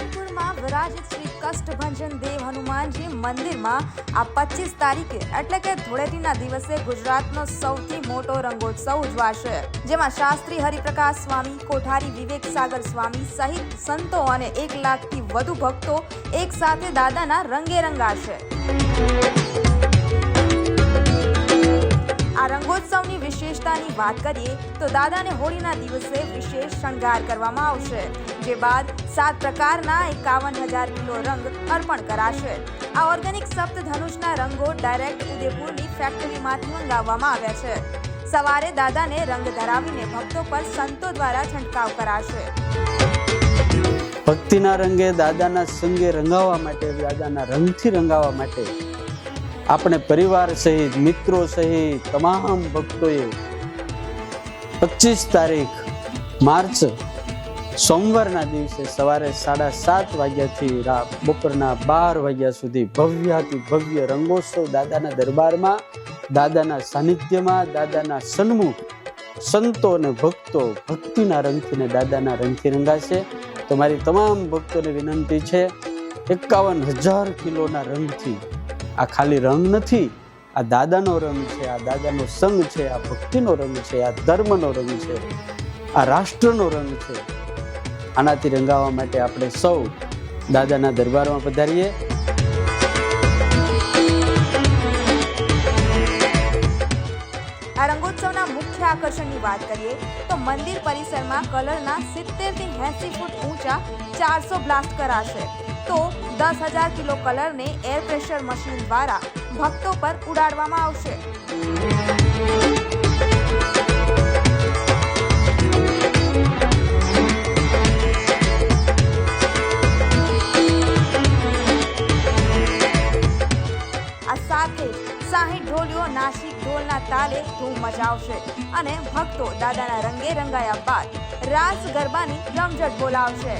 રાયપુરમાં વિરાજિત શ્રી કષ્ટભંજન દેવ હનુમાનજી મંદિરમાં આ પચીસ તારીખે, એટલે કે ધૂળેટીના દિવસે ગુજરાતનો સૌથી મોટો રંગોત્સવ ઉજવાશે. જેમાં શાસ્ત્રી હરિપ્રકાશ સ્વામી, કોઠારી વિવેક સાગર સ્વામી સહિત સંતો અને એક લાખથી વધુ ભક્તો એક સાથે દાદાના રંગે રંગાશે. વાત કરીએ તો દાદાને હોળીના દિવસે વિશેષ શણગાર કરવામાં આવશે, જે બાદ સાત પ્રકારના એકાવન હજાર કિલો રંગ અર્પણ કરાશે. આ ઓર્ગેનિક સપ્તધનુષના રંગો ડાયરેક્ટ ઉદયપુરની ફેક્ટરીમાંથી મંગાવવામાં આવ્યા છે. સવારે દાદાને રંગ ધરાવીને ભક્તો પર સંતો દ્વારા છંટકાવ કરાશે. ભક્તિના રંગે દાદાના સંગે રંગાવવા માટે, દાદાના રંગથી રંગાવવા માટે આપણે પરિવાર સહિત, મિત્રો સહિત, તમામ ભક્તોએ પચીસ તારીખ, માર્ચ, સોમવારના દિવસે સવારે સાડા સાત વાગ્યાથી બપોરના બાર વાગ્યા સુધી ભવ્યાથી ભવ્ય રંગોત્સવ દાદાના દરબારમાં, દાદાના સાનિધ્યમાં, દાદાના સન્મુખ, સંતો અને ભક્તો ભક્તિના રંગથી ને દાદાના રંગથી રંગાશે. તો મારી તમામ ભક્તોને વિનંતી છે, એકાવન હજાર કિલોના રંગથી, આ ખાલી રંગ નથી આ દાદાનો રંગ છે, આ દાદાનો સંગ છે, આ ભક્તિનો રંગ છે, આ ધર્મનો રંગ છે, આ રાષ્ટ્રનો રંગ છે. આનાથી રંગાવવા માટે આપણે સૌ દાદાના દરબારમાં પધારીએ. આ રંગોત્સવના મુખ્ય આકર્ષણની વાત કરીએ તો મંદિર પરિસરમાં કલરના સિત્તેરથી એસી ફૂટ ઊંચા ચારસો બ્લાસ્ટ કરાશે. તો દસ હજાર કિલો કલરને એર પ્રેશર મશીન દ્વારા ભક્તો પર ઉડાડવામાં આવશે. સાહીઠ ઢોલીઓ નાસિક ઢોલના તાલે ધૂમ મચાવશે અને ભક્તો દાદાના રંગે રંગાયા બાદ રાસ ગરબાની રમઝટ બોલાવશે.